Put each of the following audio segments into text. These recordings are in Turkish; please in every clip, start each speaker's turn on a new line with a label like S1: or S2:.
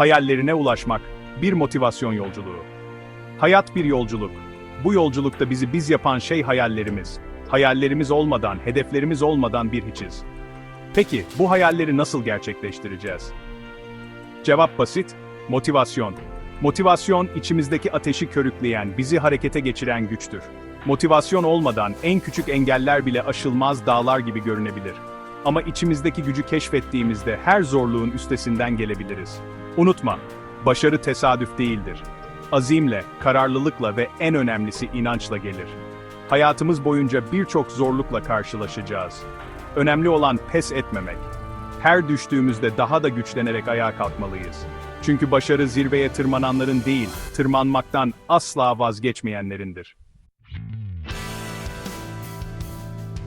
S1: Hayallerine ulaşmak, bir motivasyon yolculuğu. Hayat bir yolculuk. Bu yolculukta bizi biz yapan şey hayallerimiz. Hayallerimiz olmadan, hedeflerimiz olmadan bir hiçiz. Peki, bu hayalleri nasıl gerçekleştireceğiz? Cevap basit, motivasyon. Motivasyon, içimizdeki ateşi körükleyen, bizi harekete geçiren güçtür. Motivasyon olmadan en küçük engeller bile aşılmaz dağlar gibi görünebilir. Ama içimizdeki gücü keşfettiğimizde her zorluğun üstesinden gelebiliriz. Unutma, başarı tesadüf değildir. Azimle, kararlılıkla ve en önemlisi inançla gelir. Hayatımız boyunca birçok zorlukla karşılaşacağız. Önemli olan pes etmemek. Her düştüğümüzde daha da güçlenerek ayağa kalkmalıyız. Çünkü başarı zirveye tırmananların değil, tırmanmaktan asla vazgeçmeyenlerindir.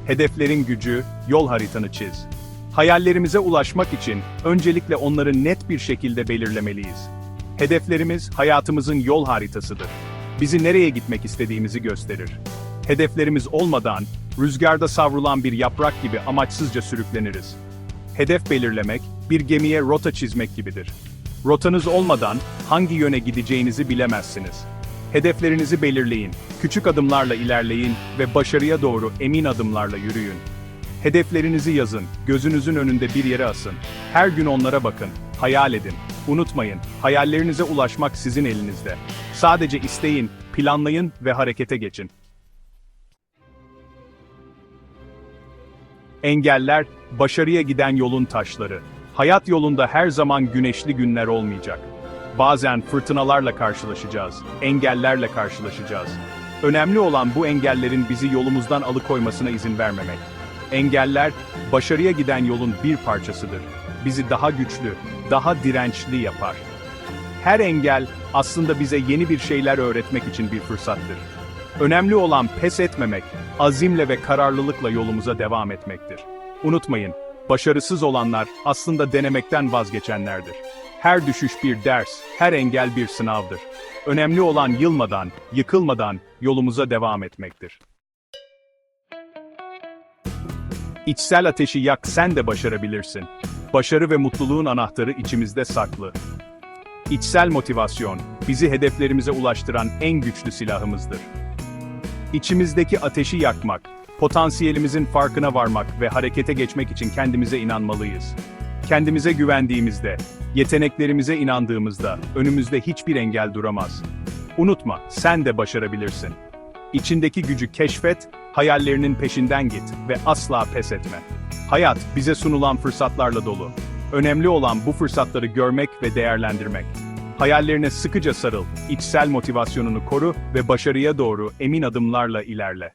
S1: Hedeflerin gücü, yol haritanı çiz. Hayallerimize ulaşmak için öncelikle onları net bir şekilde belirlemeliyiz. Hedeflerimiz hayatımızın yol haritasıdır. Bizi nereye gitmek istediğimizi gösterir. Hedeflerimiz olmadan rüzgarda savrulan bir yaprak gibi amaçsızca sürükleniriz. Hedef belirlemek bir gemiye rota çizmek gibidir. Rotanız olmadan hangi yöne gideceğinizi bilemezsiniz. Hedeflerinizi belirleyin, küçük adımlarla ilerleyin ve başarıya doğru emin adımlarla yürüyün. Hedeflerinizi yazın, gözünüzün önünde bir yere asın. Her gün onlara bakın, hayal edin. Unutmayın, hayallerinize ulaşmak sizin elinizde. Sadece isteyin, planlayın ve harekete geçin. Engeller, başarıya giden yolun taşları. Hayat yolunda her zaman güneşli günler olmayacak. Bazen fırtınalarla karşılaşacağız, engellerle karşılaşacağız. Önemli olan bu engellerin bizi yolumuzdan alıkoymasına izin vermemek. Engeller, başarıya giden yolun bir parçasıdır. Bizi daha güçlü, daha dirençli yapar. Her engel aslında bize yeni bir şeyler öğretmek için bir fırsattır. Önemli olan pes etmemek, azimle ve kararlılıkla yolumuza devam etmektir. Unutmayın, başarısız olanlar aslında denemekten vazgeçenlerdir. Her düşüş bir ders, her engel bir sınavdır. Önemli olan yılmadan, yıkılmadan yolumuza devam etmektir. İçsel ateşi yak sen de başarabilirsin. Başarı ve mutluluğun anahtarı içimizde saklı. İçsel motivasyon, bizi hedeflerimize ulaştıran en güçlü silahımızdır. İçimizdeki ateşi yakmak, potansiyelimizin farkına varmak ve harekete geçmek için kendimize inanmalıyız. Kendimize güvendiğimizde, yeteneklerimize inandığımızda önümüzde hiçbir engel duramaz. Unutma, sen de başarabilirsin. İçindeki gücü keşfet, hayallerinin peşinden git ve asla pes etme. Hayat bize sunulan fırsatlarla dolu. Önemli olan bu fırsatları görmek ve değerlendirmek. Hayallerine sıkıca sarıl, içsel motivasyonunu koru ve başarıya doğru emin adımlarla ilerle.